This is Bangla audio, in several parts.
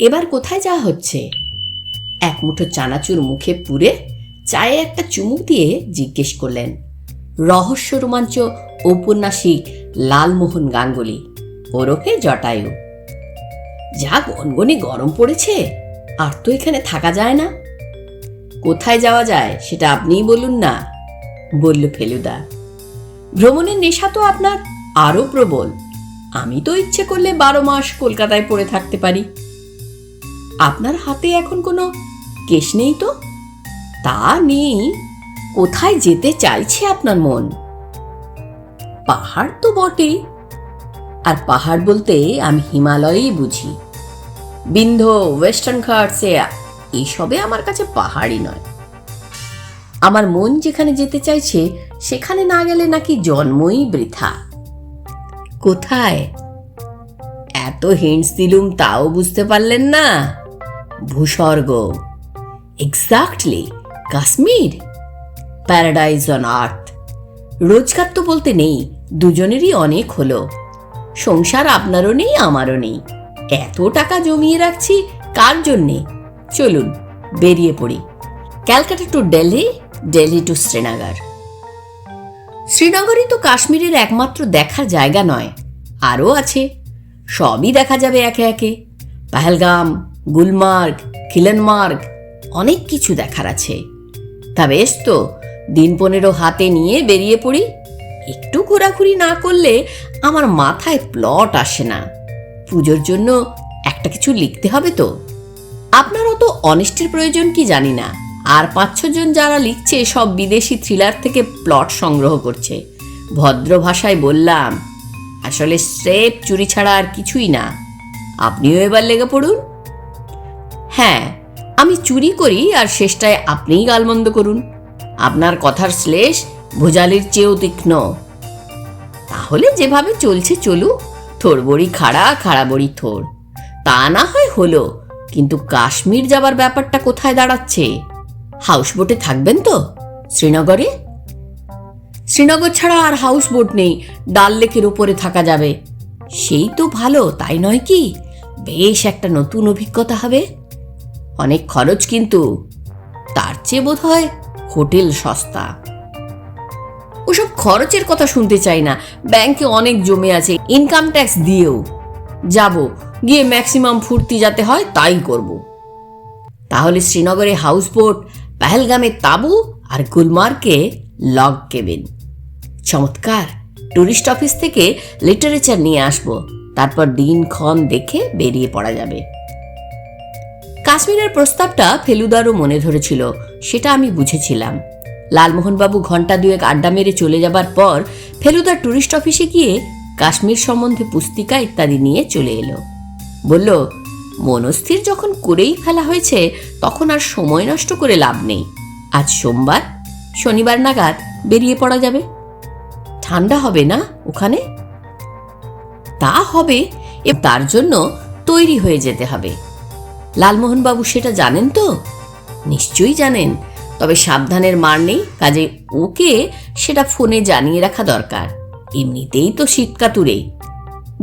এবার কোথায় যাওয়া হচ্ছে? এক মুঠো চানাচুর মুখে পুরে চায়ে একটা চুমুক দিয়ে জিজ্ঞেস করলেন, রহস্য রোমাঞ্চ ঔপন্যাসিক লালমোহন গাঙ্গুলি ওরফে জটায়ু। যা গনগনি গরম পড়েছে, আর তো এখানে থাকা যায় না। কোথায় যাওয়া যায় সেটা আপনিই বলুন না, বলল ফেলুদা। ভ্রমণের নেশা তো আপনার, আরও প্রবল। আমি তো ইচ্ছে করলে বারো মাস কলকাতায় পড়ে থাকতে পারি। আপনার হাতে এখন কোনো কেশ নেই তো? তা নেই। কোথায় যেতে চাইছে আপনার মন? পাহাড় তো বটেই। আর পাহাড় বলতে আমি হিমালয়েই বুঝি। বিন্ধ ওয়েস্টার্ন ঘাটসে এইসবে আমার কাছে পাহাড়ই নয়। আমার মন যেখানে যেতে চাইছে, সেখানে না গেলে নাকি জন্মই বৃথা। কোথায়? এত হিন্টস দিলুম, তাও বুঝতে পারলেন না। ভূস্বর্গ। Exactly Kashmir. Paradise on earth রোজগার তো বলতে নেই, দুজনেরই অনেক হলো। সংসার আপনারও নেই, আমারও নেই। এত টাকা জমিয়ে রাখছি, কার জন্যে? চলুন, বেরিয়ে পড়ি। Calcutta to Delhi Delhi to Srinagar. শ্রীনগরই তো কাশ্মীরের একমাত্র দেখার জায়গা নয়, আরও আছে। সবই দেখা যাবে একে একে। পাহেলগাম গুলমার্গ, খিলনমার্গ অনেক কিছু দেখার আছে। তা বেশ তো, দিন পনেরো হাতে নিয়ে বেরিয়ে পড়ি। একটু ঘোরাঘুরি না করলে আমার মাথায় প্লট আসে না। পুজোর জন্য একটা কিছু লিখতে হবে তো। আপনার অত অনিষ্টের প্রয়োজন কি জানি না। আর পাঁচ ছজন যারা লিখছে সব বিদেশি থ্রিলার থেকে প্লট সংগ্রহ করছে। ভদ্র ভাষায় বললাম, আসলে স্রেপ চুরি ছাড়া আর কিছুই না। আপনিও এবার লেগে পড়ুন। হ্যাঁ আমি চুরি করি আর শেষটায় আপনিই গালমন্দ করুন। আপনার কথার শ্লেষ ভোজালির চেয়েও তীক্ষ্ণ। তাহলে যেভাবে চলছে চলুক, থোর বড়ি খাড়া খাড়া বড়ি থোর। তা না হয় হলো, কিন্তু কাশ্মীর যাবার ব্যাপারটা কোথায় দাঁড়াচ্ছে? হাউস বোটে থাকবেন তো? শ্রীনগরে? শ্রীনগর ছাড়া আর হাউস বোট নেই, ডাল লেকের উপরে থাকা যাবে। সেই তো ভালো, তাই নয় কি? বেশ একটা নতুন অভিজ্ঞতা হবে। অনেক খরচ কিন্তু। তার চেয়ে বোধ হয় হোটেল সস্তা। ওসব খরচের কথা শুনতে চাই না। ব্যাংকে অনেক জমে আছে ইনকাম ট্যাক্স দিয়েও। যাব, গিয়ে ম্যাক্সিমাম ফুর্তি যাতে হয় তাই করব। তাহলে শ্রীনগরে হাউসবোট পেহেলগামে তাবু আর গুলমার্গে লগ কেবিন চমৎকার। টুরিস্ট অফিস থেকে লিটারেচার নিয়ে আসব। তারপর দিনক্ষণ দেখে বেরিয়ে পড়া যাবে। কাশ্মীরের প্রস্তাবটা ফেলুদারও মনে ধরেছিল, সেটা আমি বুঝেছিলাম। লালমোহনবাবু ঘণ্টা দুয়েক আড্ডা মেরে চলে যাবার পর ফেলুদা ট্যুরিস্ট অফিসে গিয়ে কাশ্মীর সম্বন্ধে পুস্তিকা ইত্যাদি নিয়ে চলে এলো। বলল, মনস্থির যখন করেই ফেলা হয়েছে, তখন আর সময় নষ্ট করে লাভ নেই। আজ সোমবার, শনিবার নাগাদ বেরিয়ে পড়া যাবে। ঠান্ডা হবে না ওখানে? তা হবে তার জন্য তৈরি হয়ে যেতে হবে। লালমোহনবাবু সেটা জানেন তো? নিশ্চয়ই জানেন। তবে সাবধানের মার নেই, কাজে ওকে সেটা ফোনে জানিয়ে রাখা দরকার। এমনিতেই তো শীতকাতুরে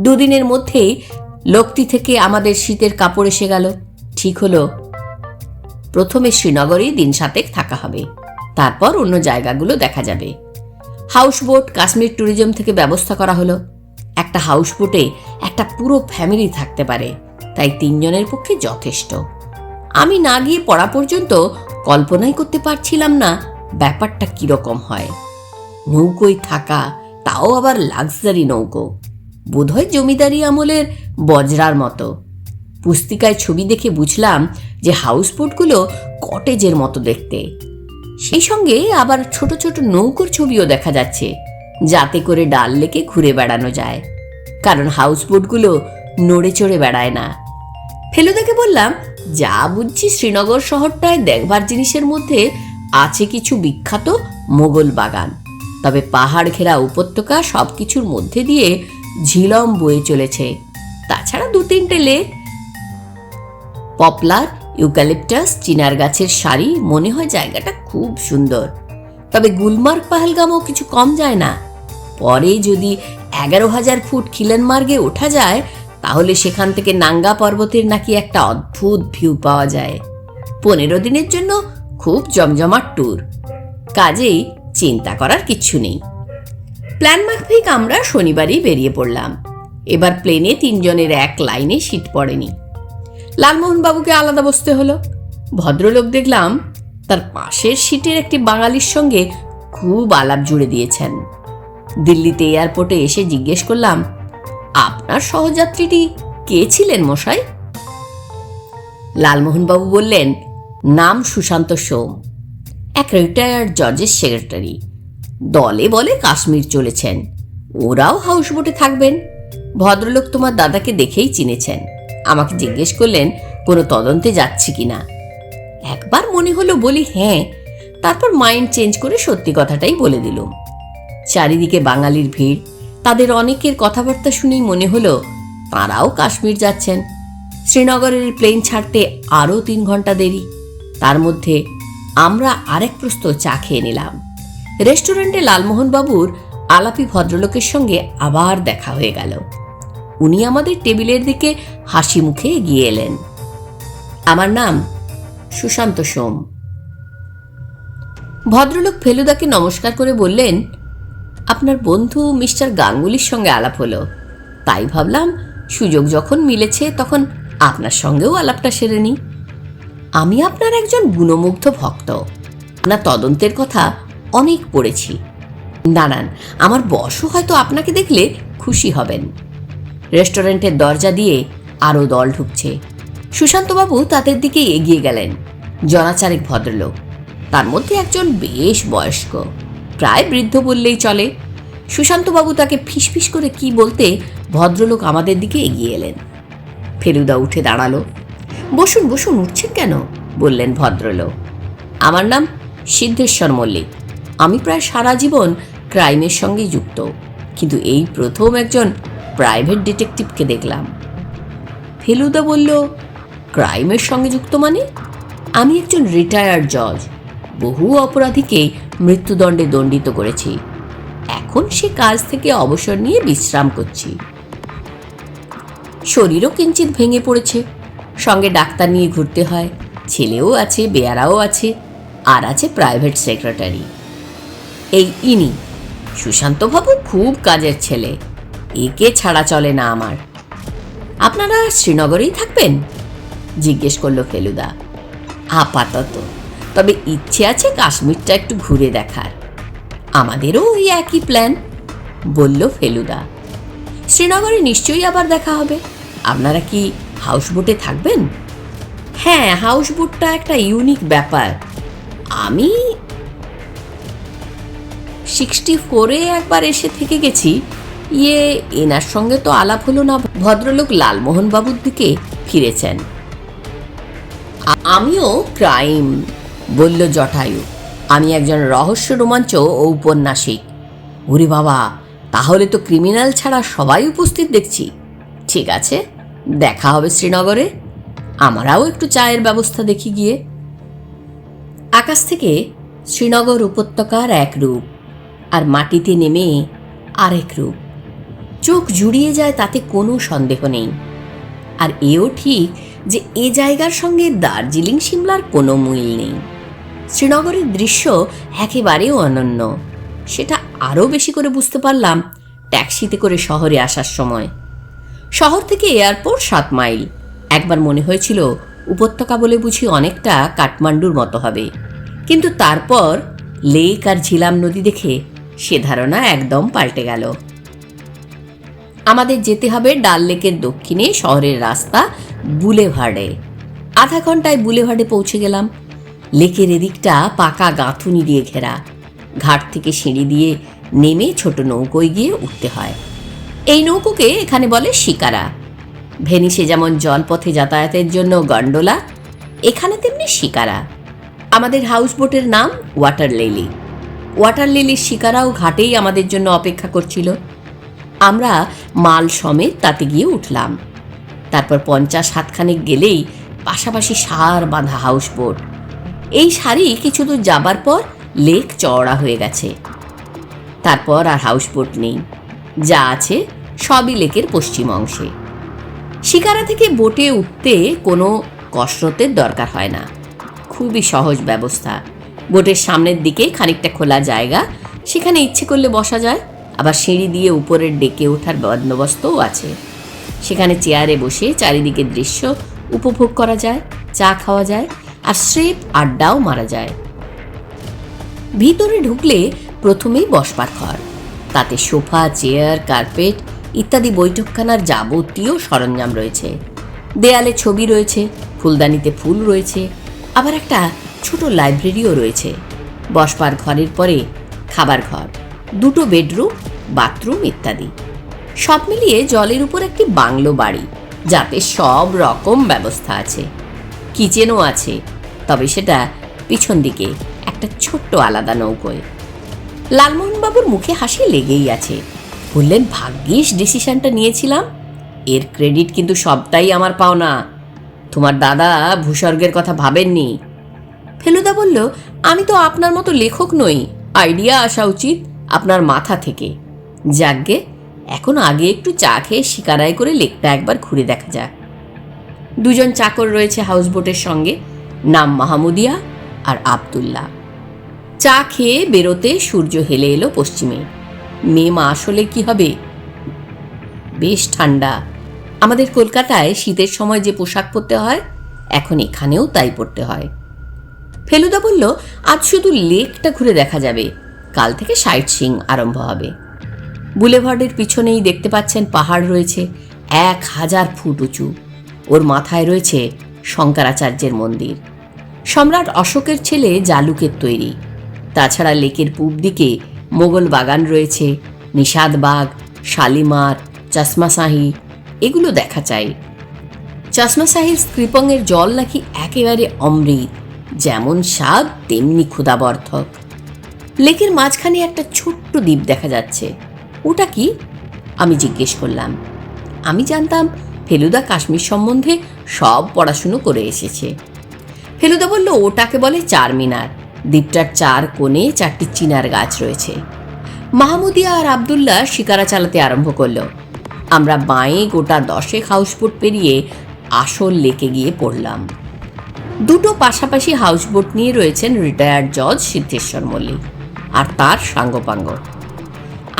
দুদিনের মধ্যেই লোকটি থেকে আমাদের শীতের কাপড় এসে গেল। ঠিক হলো। প্রথমে শ্রীনগরেই দিন সাতেক থাকা হবে। তারপর অন্য জায়গাগুলো দেখা যাবে। হাউসবোট কাশ্মীর ট্যুরিজম থেকে ব্যবস্থা করা হলো। একটা হাউসবোটে একটা পুরো ফ্যামিলি থাকতে পারে। তাই তিনজনের পক্ষে যথেষ্ট। আমি না গিয়ে পড়া পর্যন্ত কল্পনাই করতে পারছিলাম না ব্যাপারটা কীরকম হয়। নৌকোয় থাকা তাও আবার লাক্সারি নৌকো। বোধহয় জমিদারি আমলের বজরার মতো। পুস্তিকায় ছবি দেখে বুঝলাম যে হাউসবোটগুলো কটেজের মতো দেখতে। সেই সঙ্গে আবার ছোট ছোট নৌকোর ছবিও দেখা যাচ্ছে, যাতে করে ডাল লেকে ঘুরে বেড়ানো যায়। কারণ হাউসবোটগুলো নড়ে চড়ে বেড়ায় না। ফেলুদাকে বললাম, যা বুঝছি শ্রীনগর শহরটায় দেখবার জিনিসের মধ্যে আছে কিছু বিখ্যাত মোগল বাগান। তবে পাহাড় ঘেরা উপত্যকা সব কিছুর মধ্যে দিয়ে ঝিলম বয়ে চলেছে। তাছাড়া দু তিনটে লেক। পপলার, ইউক্যালিপটাস, চিনার গাছের সারি, মনে হয় জায়গাটা খুব সুন্দর। তবে গুলমার্গ, পাহেলগামও কিছু কম যায় না। পরে যদি এগারো হাজার ফুট খিলেনমার্গে ওঠা যায় তাহলে সেখান থেকে নাঙ্গা পর্বতের নাকি একটা অদ্ভুত ভিউ পাওয়া যায়। পনেরো দিনের জন্য খুব জমজমাট ট্যুর। কাজেই চিন্তা করার কিচ্ছু নেই। প্ল্যান মাফিক আমরা শনিবারই বেরিয়ে পড়লাম। এবার প্লেনে তিনজনের এক লাইনে সিট পড়েনি। লালমোহনবাবুকে আলাদা বসতে হলো। ভদ্রলোক দেখলাম তার পাশের সিটের একটি বাঙালির সঙ্গে খুব আলাপ জুড়ে দিয়েছেন। দিল্লিতে এয়ারপোর্টে এসে জিজ্ঞেস করলাম আপনার সহযাত্রীটি কে ছিলেন মশাই? লালমোহনবাবু বললেন, নাম সুশান্ত সোম, এক রিটায়ার্ড জজের সেক্রেটারি দলে বলে কাশ্মীর চলেছেন, ওরাও হাউস বোটে থাকবেন। ভদ্রলোক তোমার দাদাকে দেখেই চিনেছেন। আমাকে জিজ্ঞেস করলেন, কোনো তদন্তে যাচ্ছি কিনা? একবার মনে হলো বলি হ্যাঁ। তারপর মাইন্ড চেঞ্জ করে সত্যি কথাটাই বলে দিলুম। চারিদিকে বাঙালির ভিড় তাদের অনেকের কথাবার্তা শুনেই মনে হলো, তাঁরাও কাশ্মীর যাচ্ছেন। শ্রীনগরের প্লেন ছাড়তে আরও তিন ঘণ্টা দেরি। তার মধ্যে আমরা আরেক প্রস্ত চা খেয়ে নিলাম। রেস্টুরেন্টে লালমোহনবাবুর আলাপি ভদ্রলোকের সঙ্গে আবার দেখা হয়ে গেল। উনি আমাদের টেবিলের দিকে হাসি মুখে এগিয়ে এলেন। আমার নাম সুশান্ত সোম। ভদ্রলোক ফেলুদাকে নমস্কার করে বললেন আপনার বন্ধু মিস্টার গাঙ্গুলির সঙ্গে আলাপ হলো। তাই ভাবলাম, সুযোগ যখন মিলেছে তখন আপনার সঙ্গেও আলাপটা সেরে নিই। আমি আপনার একজন গুণমুগ্ধ ভক্ত। আপনার তদন্তের কথা অনেক পড়েছি। দাঁড়ান, আমার বসও হয়তো আপনাকে দেখলে খুশি হবেন। রেস্টুরেন্টের দরজা দিয়ে আরও দল ঢুকছে। সুশান্তবাবু তাদের দিকে এগিয়ে গেলেন। জনাচারেক ভদ্রলোক। তার মধ্যে একজন বেশ বয়স্ক। প্রায় বৃদ্ধ বললেই চলে। সুশান্তবাবু তাকে ফিসফিস করে কি বলতে ভদ্রলোক আমাদের দিকে এগিয়ে এলেন। ফেলুদা উঠে দাঁড়াল। বসুন বসুন, উঠছেন কেন? বললেন ভদ্রলোক। আমার নাম সিদ্ধেশ্বর মল্লিক। আমি প্রায় সারা জীবন ক্রাইমের সঙ্গে যুক্ত। কিন্তু এই প্রথম একজন প্রাইভেট ডিটেকটিভকে দেখলাম। ফেলুদা বলল, ক্রাইমের সঙ্গে যুক্ত মানে? আমি একজন রিটায়ার্ড জজ। বহু অপরাধীকে মৃত্যুদণ্ডে দণ্ডিত করেছি। এখন সে কাজ থেকে অবসর নিয়ে বিশ্রাম করছি। শরীরও কিঞ্চিত ভেঙে পড়েছে। সঙ্গে ডাক্তার নিয়ে ঘুরতে হয়। ছেলেও আছে, বেয়ারাও আছে, আর আছে প্রাইভেট সেক্রেটারি। এই ইনি, সুশান্তবাবু খুব কাজের ছেলে। একে ছাড়া চলে না আমার। আপনারা শ্রীনগরেই থাকবেন? জিজ্ঞেস করল ফেলুদা। আপাতত। তবে ইচ্ছে আছে কাশ্মীরটা একটু ঘুরে দেখার। আমাদেরও ওই একই প্ল্যান বলল ফেলুদা। শ্রীনগরে নিশ্চয়ই আবার দেখা হবে। আপনারা কি হাউস বোটে থাকবেন? হ্যাঁ হাউস বোটটা একটা ইউনিক ব্যাপার। আমি সিক্সটি ফোরে একবার এসে থেকে গেছি। ইয়ে এনার সঙ্গে তো আলাপ হলো না। ভদ্রলোক লালমোহনবাবুর দিকে ফিরেছেন। আমিও ক্রাইম বলল জটায়ু, আমি একজন রহস্য রোমাঞ্চ ও উপন্যাসিক। ওরে বাবা, তাহলে তো ক্রিমিনাল ছাড়া সবাই উপস্থিত দেখছি। ঠিক আছে, দেখা হবে শ্রীনগরে। আমরাও একটু চায়ের ব্যবস্থা দেখি গিয়ে। আকাশ থেকে শ্রীনগর উপত্যকার এক রূপ আর মাটিতে নেমে আরেক রূপ। চোখ জুড়িয়ে যায় তাতে কোনো সন্দেহ নেই। আর এও ঠিক যে এ জায়গার সঙ্গে দার্জিলিং, সিমলার কোনো মিল নেই। শ্রীনগরের দৃশ্য একেবারেও অনন্য। সেটা আরও বেশি করে বুঝতে পারলাম ট্যাক্সিতে করে শহরে আসার সময়। শহর থেকে এয়ারপোর্ট সাত মাইল। একবার মনে হয়েছিল উপত্যকা বলে বুঝি অনেকটা কাঠমান্ডুর মতো হবে। কিন্তু তারপর লেক আর ঝিলাম নদী দেখে সে ধারণা একদম পাল্টে গেল। আমাদের যেতে হবে ডাল লেকের দক্ষিণে শহরের রাস্তা বুলেভার্ডে। আধা ঘন্টায় বুলেভার্ডে পৌঁছে গেলাম। লেকের এদিকটা পাকা গাঁথুনি দিয়ে ঘেরা। ঘাট থেকে সিঁড়ি দিয়ে নেমে ছোট নৌকোয় গিয়ে উঠতে হয়। এই নৌকোকে এখানে বলে শিকারা। ভেনিসে যেমন জলপথে যাতায়াতের জন্য গন্ডোলা, এখানে তেমনি শিকারা। আমাদের হাউস বোটের নাম ওয়াটার লিলি ওয়াটার লিলির শিকারাও ঘাটেই আমাদের জন্য অপেক্ষা করছিল। আমরা মাল সমেত তাতে গিয়ে উঠলাম। তারপর পঞ্চাশ হাতখানেক গেলেই পাশাপাশি সার বাঁধা হাউস বোট এই সারি কিছু দূর যাবার পর লেক চওড়া হয়ে গেছে। তারপর আর হাউস বোট নেই। যা আছে সবই লেকের পশ্চিম অংশে। শিকারা থেকে বোটে উঠতে কোনো কসরতের দরকার হয় না। খুবই সহজ ব্যবস্থা। বোটের সামনের দিকে খানিকটা খোলা জায়গা, সেখানে ইচ্ছে করলে বসা যায়। আবার সিঁড়ি দিয়ে উপরের ডেকে ওঠার বন্দোবস্তও আছে। সেখানে চেয়ারে বসে চারিদিকে দৃশ্য উপভোগ করা যায়, চা খাওয়া যায় আর স্রেফ আড্ডাও মারা যায়। ভিতরে ঢুকলে প্রথমেই বসবার ঘর। তাতে সোফা, চেয়ার, কার্পেট ইত্যাদি বৈঠকখানার যাবতীয় সরঞ্জাম রয়েছে। দেয়ালে ছবি রয়েছে, ফুলদানিতে ফুল রয়েছে, আবার একটা ছোট লাইব্রেরিও রয়েছে। বসবার ঘরের পরে খাবার ঘর, দুটো বেডরুম, বাথরুম ইত্যাদি। সব মিলিয়ে জলের উপর একটি বাংলো বাড়ি, যাতে সব রকম ব্যবস্থা আছে। কিচেনও আছে তবে সেটা পিছন দিকে একটা ছোট্ট আলাদা নৌকোয়। লালমোহনবাবুর মুখে হাসি লেগেই আছে। বললেন, ভাগ্যিস ডিসিশনটা নিয়েছিলাম। এর ক্রেডিট কিন্তু সবটাই আমার পাওনা। তোমার দাদা ভূস্বর্গের কথা ভাবেননি। ফেলুদা বলল, আমি তো আপনার মতো লেখক নই। আইডিয়া আসা উচিত আপনার মাথা থেকে। যাকগে, এখন আগে একটু চা খেয়ে শিকারায় করে লেকটা একবার ঘুরে দেখা যাক। দুজন চাকর রয়েছে হাউসবোটের সঙ্গে। নাম মাহমুদিয়া আর আবদুল্লাহ। চা খেয়ে বেরোতে সূর্য হেলে এলো পশ্চিমে। মে মাস হলে কি হবে? বেশ ঠান্ডা। আমাদের কলকাতায় শীতের সময় যে পোশাক পরতে হয়, এখন এখানেও তাই পরতে হয়। ফেলুদা বলল, আজ শুধু লেকটা ঘুরে দেখা যাবে। কাল থেকে সাইট সিং আরম্ভ হবে। বুলেভার্ডের পিছনেই দেখতে পাচ্ছেন পাহাড় রয়েছে এক হাজার ফুট উঁচু। ওর মাথায় রয়েছে শঙ্করাচার্যের মন্দির। সম্রাট অশোকের ছেলে জালুকের তৈরি। তাছাড়া লেকের পূব দিকে মোগল বাগান রয়েছে নিষাদবাগ শালিমার, চশমাশাহি, এগুলো দেখা চাই চশমাশাহির স্ক্রিপংয়ের জল নাকি একেবারে অমৃত, যেমন স্বাদ তেমনি ক্ষুদাবর্ধক লেকের মাঝখানে একটা ছোট্ট দ্বীপ দেখা যাচ্ছে। ওটা কি? আমি জিজ্ঞেস করলাম। আমি জানতাম ফেলুদা কাশ্মীর সম্বন্ধে সব পড়াশুনো করে এসেছে। ফেলুদা বলল, ওটাকে বলে চার মিনার। দ্বীপটার চার কোণে চারটি চিনার গাছ রয়েছে। মাহমুদিয়া আর আবদুল্লাহ শিকারা চালাতে আরম্ভ করল। আমরা বাঁয়ে গোটা দশেক হাউসবোট পেরিয়ে আসল লেকে গিয়ে পড়লাম। দুটো পাশাপাশি হাউসবোট নিয়ে রয়েছেন রিটায়ার্ড জজ সিদ্ধেশ্বর মল্লিক আর তার সাঙ্গপাঙ্গ।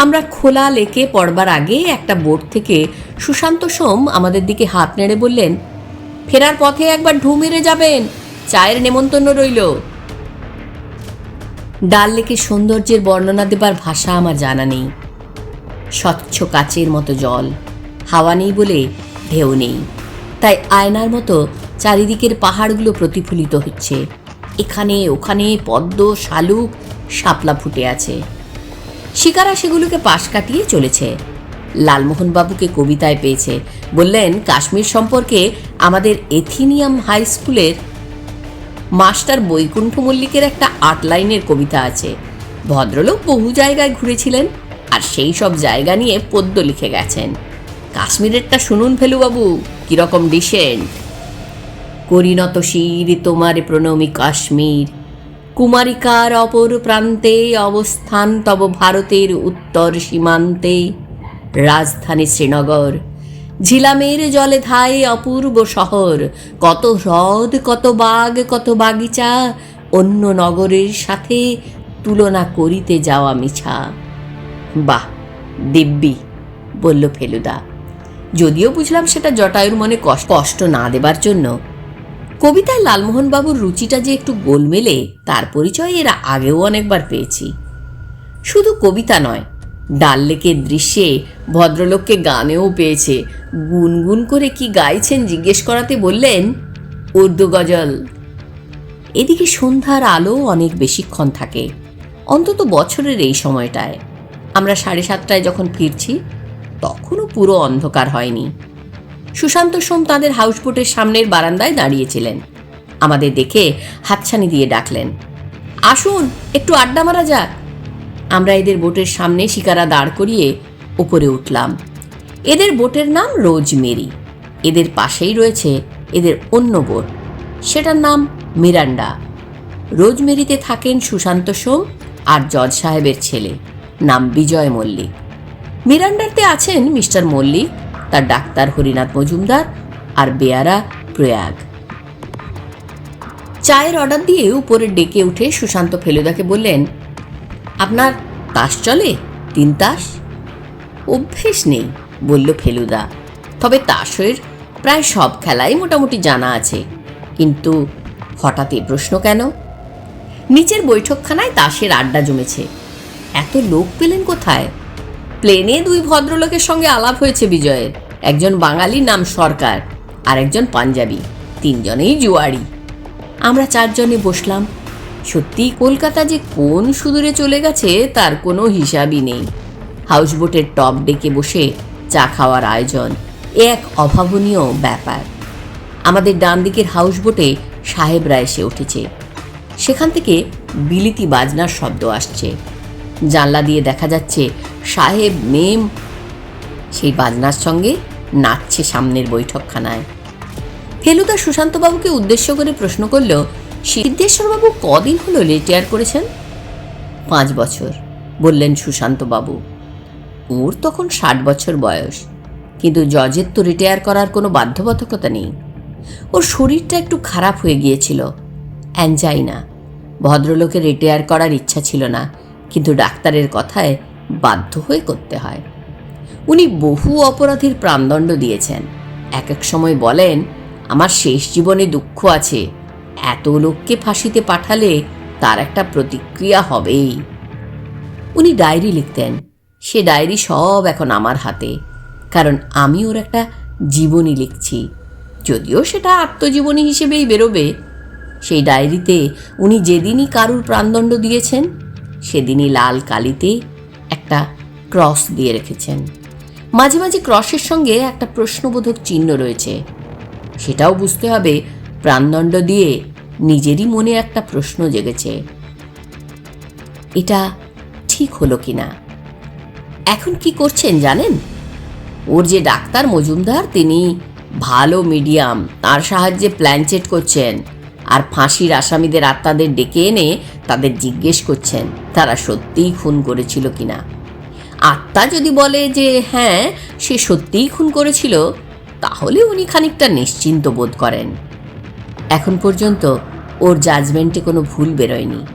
আমরা খোলা লেকে পড়বার আগে একটা বোট থেকে সুশান্ত সোম আমাদের দিকে হাত নেড়ে বললেন, ফেরার পথে একবার ঢু মেরে যাবেন। চায়ের নেমন্তন্ন রইল। ডাল লেকের সৌন্দর্যের বর্ণনা দেবার ভাষা আমার জানা নেই। স্বচ্ছ কাচের মতো জল, হাওয়া নেই বলে ঢেউ নেই। তাই আয়নার মতো চারিদিকের পাহাড়গুলো প্রতিফলিত হচ্ছে। এখানে ওখানে পদ্ম, শালুক, শাপলা ফুটে আছে। শিকারা সেগুলোকে পাশ কাটিয়ে চলেছে। লালমোহনবাবুকে কবিতায় পেয়েছে। বললেন, কাশ্মীর সম্পর্কে আমাদের Athenaeum high school master Baikuntha Mallick একটা আট লাইনের কবিতা আছে। ভদ্রলোক বহু জায়গায় ঘুরেছিলেন আর সেই সব জায়গা নিয়ে পদ্য লিখে গেছেন। কাশ্মীরেরটা শুনুন ফেলুবাবু কীরকম ডিসেন্ট। করিনত শির তোমার প্রণমী কাশ্মীর, কুমারিকার অপর প্রান্তে অবস্থান তব ভারতের উত্তর সীমান্তে, রাজধানী শ্রীনগর ঝিলামের জলে ধায় অপূর্ব শহর। কত হ্রদ, কত বাগ কত বাগিচা, অন্য নগরের সাথে তুলনা করিতে যাওয়া মিছা। বাহ, দিব্যি, বলল ফেলুদা। যদিও বুঝলাম সেটা জটায়ুর মনে কষ্ট না দেবার জন্য। কবিতায় লালমোহনবাবুর রুচিটা যে একটু গোলমেলে, তার পরিচয় এরা আগেও অনেকবার পেয়েছি। শুধু কবিতা নয় ডাল লেকের দৃশ্যে ভদ্রলোককে গানেও পেয়েছে। গুনগুন করে কি গাইছেন জিজ্ঞেস করাতে বললেন, উর্দু গজল। এদিকে সন্ধ্যার আলো অনেক বেশিক্ষণ থাকে, অন্তত বছরের এই সময়টায়। আমরা সাড়ে সাতটায় যখন ফিরছি, তখনও পুরো অন্ধকার হয়নি। সুশান্ত সোম তাদের হাউসবোটের সামনের বারান্দায় দাঁড়িয়েছিলেন। আমাদের দেখে হাতছানি দিয়ে ডাকলেন, আসুন, একটু আড্ডা মারা যাক। আমরা এদের বোটের সামনে শিকারা দাঁড় করিয়ে উপরে উঠলাম। এদের বোটের নাম রোজমেরি। এদের পাশেই রয়েছে এদের অন্য বোট। সেটার নাম মিরান্ডা। রোজমেরিতে থাকেন সুশান্ত সোম আর জজ সাহেবের ছেলে, নাম বিজয় মল্লিক। মিরান্ডারতে আছেন মিস্টার মল্লিক, তার ডাক্তার হরিনাথ মজুমদার আর বেয়ারা প্রয়াগ। চায়ের অর্ডার দিয়ে উপরে ডেকে উঠে সুশান্ত ফেলুদাকে বললেন আপনার তাস চলে? তিন তাস? অভ্যেস নেই, বলল ফেলুদা। তবে তাসের প্রায় সব খেলাই মোটামুটি জানা আছে। কিন্তু হঠাৎ এ প্রশ্ন কেন? নিচের বৈঠকখানায় তাসের আড্ডা জমেছে। এত লোক পেলেন কোথায়? প্লেনে দুই ভদ্রলোকের সঙ্গে আলাপ হয়েছে বিজয়ের। একজন বাঙালি নাম সরকার আর একজন পাঞ্জাবি, তিনজনেই জুয়ারি আমরা চারজনে বসলাম। সত্যি কলকাতা যে কোন সুদূরে চলে গেছে, তার কোনো হিসাবই নেই। হাউসবোটের টপ ডেকে বসে চা খাওয়ার আয়োজন এক অভাবনীয় ব্যাপার। আমাদের ডান দিকের হাউসবোটে সাহেবরা এসে উঠেছে। সেখান থেকে বিলিতি বাজনার শব্দ আসছে। জানলা দিয়ে দেখা যাচ্ছে সাহেব, মেম সেই বাজনার সঙ্গে নাচছে সামনের বৈঠকখানায়। ফেলুদা সুশান্তবাবুকে উদ্দেশ্য করে প্রশ্ন করল সিদ্ধেশ্বরবাবু কদিন হলো রিটায়ার করেছেন? পাঁচ বছর, বললেন সুশান্তবাবু। ওর তখন ষাট বছর বয়স, কিন্তু জজের তো রিটায়ার করার কোনো বাধ্যবাধকতা নেই। ওর শরীরটা একটু খারাপ হয়ে গিয়েছিল অ্যাঞ্জাইনা ভদ্রলোকে রিটায়ার করার ইচ্ছা ছিল না, কিন্তু ডাক্তারের কথায় বাধ্য হয়ে করতে হয়। উনি বহু অপরাধীর প্রাণদণ্ড দিয়েছেন। এক এক সময় বলেন, আমার শেষ জীবনে দুঃখ আছে এত লোককে ফাঁসিতে পাঠালে তার একটা প্রতিক্রিয়া হবেই। উনি ডায়েরি লিখতেন। সে ডায়েরি সব এখন আমার হাতে। কারণ আমি ওর একটা জীবনী লিখছি। যদিও সেটা আত্মজীবনী হিসেবেই বেরোবে। সেই ডায়েরিতে উনি যেদিনই কারুর প্রাণদণ্ড দিয়েছেন, সেদিনই লাল কালিতে একটা ক্রস দিয়ে রেখেছেন। মাঝে মাঝে ক্রসের সঙ্গে একটা প্রশ্নবোধক চিহ্ন রয়েছে। সেটাও বুঝতে হবে প্রাণদণ্ড দিয়ে নিজেরই মনে একটা প্রশ্ন জেগেছে। এটা ঠিক হলো কিনা? এখন কি করছেন জানেন? ওর যে ডাক্তার মজুমদার, তিনি ভালো মিডিয়াম, তার সাহায্যে প্ল্যানচেট করছেন আর ফাঁসির আসামিদের আত্মাদের ডেকে এনে তাদের জিজ্ঞেস করছেন, তারা সত্যিই খুন করেছিল কিনা? আত্মা যদি বলে যে হ্যাঁ সে সত্যিই খুন করেছিল, তাহলে উনি খানিকটা নিশ্চিন্ত বোধ করেন। এখন পর্যন্ত ওর জাজমেন্টে কোনো ভুল বেরোয়নি।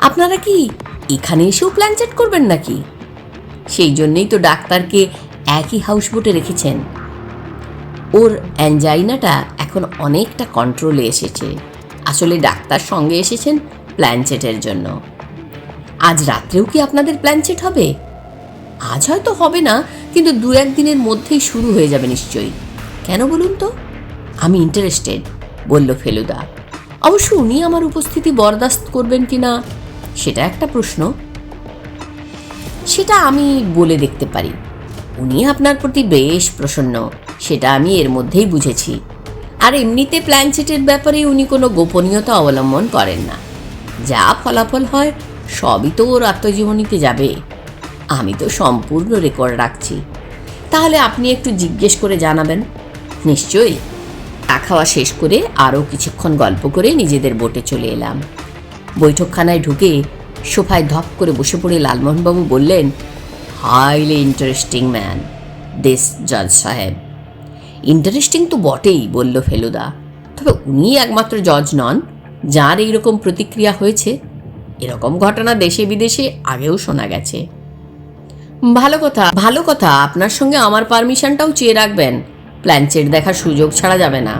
আপনারা কি এখানে এসেও প্ল্যান চেট করবেন নাকি? সেই জন্যেই তো ডাক্তারকে একই হাউসবোটে রেখেছেন। ওর অ্যাঞ্জাইনাটা এখন অনেকটা কন্ট্রোলে এসেছে। আসলে ডাক্তার সঙ্গে এসেছেন প্ল্যানচেটের জন্য। আজ রাত্রেও কি আপনাদের প্ল্যানচেট হবে? আজ হয়তো হবে না, কিন্তু দু একদিনের মধ্যেই শুরু হয়ে যাবে নিশ্চয়ই। কেন বলুন তো? আমি ইন্টারেস্টেড বলল ফেলুদা, অবশ্য উনি আমার উপস্থিতি বরদাস্ত করবেন কি না সেটা একটা প্রশ্ন। সেটা আমি বলে দেখতে পারি। উনি আপনার প্রতি বেশ প্রসন্ন, সেটা আমি এর মধ্যেই বুঝেছি। আর এমনিতে প্ল্যানচেটের ব্যাপারে উনি কোনো গোপনীয়তা অবলম্বন করেন না। যা ফলাফল হয়, সবই তো ওর আত্মজীবনীতে যাবে। আমি তো সম্পূর্ণ রেকর্ড রাখছি। তাহলে আপনি একটু জিজ্ঞেস করে জানাবেন। নিশ্চয়ই। চা খাওয়া শেষ করে আরও কিছুক্ষণ গল্প করে নিজেদের বোটে চলে এলাম। বৈঠকখানায় ঢুকে সোফায় ধপ করে বসে পড়ে লালমোহনবাবু বললেন, হাইলি ইন্টারেস্টিং ম্যান, দিস জজ সাহেব। ইন্টারেস্টিং তো বটেই, বলল ফেলুদা। তবে উনি একমাত্র জজ নন, যার এইরকম প্রতিক্রিয়া হয়েছে, এরকম ঘটনা দেশে বিদেশে আগেও শোনা গেছে। ভালো কথা ভালো কথা, আপনার সঙ্গে আমার পারমিশনটাও চেয়ে রাখবেন। প্ল্যানচেট দেখার সুযোগ ছাড়া যাবে না।